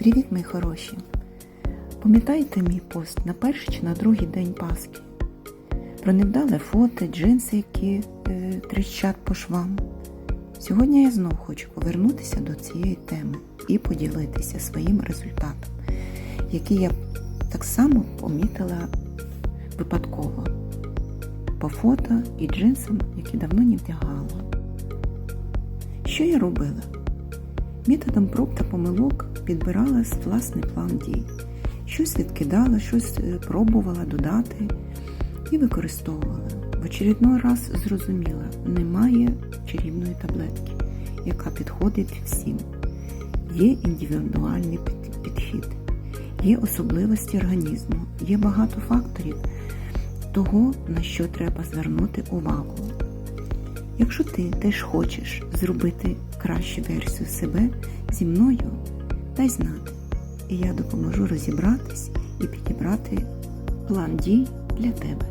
Привіт, мої хороші! Пам'ятаєте мій пост на перший чи на другий день Пасхи? Про невдале фото, джинси, які е, тріщать по швам. Сьогодні я знов хочу повернутися до цієї теми і поділитися своїм результатом, який я так само помітила випадково по фото і джинсам, які давно не вдягала. Що я робила? Методом проб та помилок підбирала власний план дій. Щось відкидала, щось е, пробувала додати і використовувала. В очередной раз зрозуміла, немає чарівної таблетки, яка підходить всім. Є індивідуальний підхід, є особливості організму, є багато факторів того, на що треба звернути увагу. Якщо ти теж хочеш зробити кращу версію себе зі мною, дай знати, і я допоможу розібратись і підібрати план дій для тебе.